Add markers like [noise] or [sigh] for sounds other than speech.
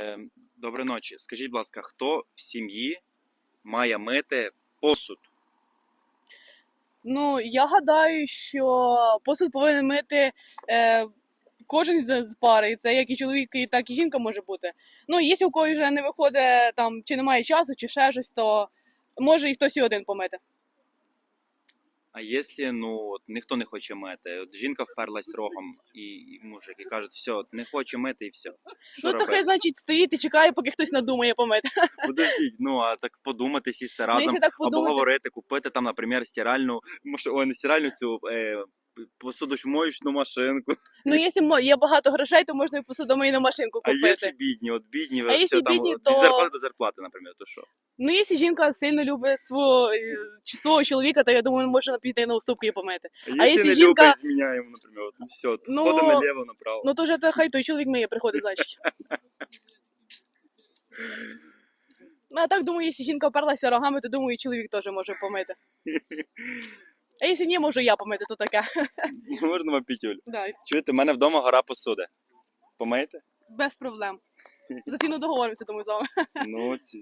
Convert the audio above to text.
Е, Доброї ночі. Скажіть, будь ласка, хто в сім'ї має мити посуд? Ну, я гадаю, що посуд повинен мити е, кожен з пари. І це як і чоловік, і так і жінка може бути. Ну, якщо у когось вже не виходить там, чи немає часу, чи ще щось, то може і хтось і один помити. А якщо ну, от, ніхто не хоче мити, от жінка вперлась рогом, і, і мужик і кажуть, все, от, не хоче мити і все. Що ну, то робити? хай, значить, стоїть і чекає, поки хтось надумає помити. [laughs] Подождіть, ну а так подумати, сісти Ну, разом, якщо так або подумати, говорити, купити там, наприклад, стиральну, може, ой, не стиральну цю е, посудочмоючну машинку. ну, якщо є багато грошей, то можна і посудомийну машинку А купити. якщо бідні, от бідні, А все, там, бідні, то- від зарплати до зарплати, наприклад, то що? Ну, якщо жінка сильно любить свого, е, свого чоловіка, то я думаю, можна піти на уступки і помити. А якщо не жінка- любить, зміняємо, наприклад, ну все, Ну, ходимо наліво, направо. Ну, то вже хай той чоловік миє приходить, значить. [laughs] Ну, а так думаю, якщо жінка вперлася рогами, то думаю, і чоловік теж може помити. [laughs] А якщо ні, можу я помити, то таке. [laughs] Можна вам пітюль. Да, Чуєте, в мене вдома гора посуди. Помиєте? без проблем. За ціну договоримося, думаю, з вами. Ну, ці.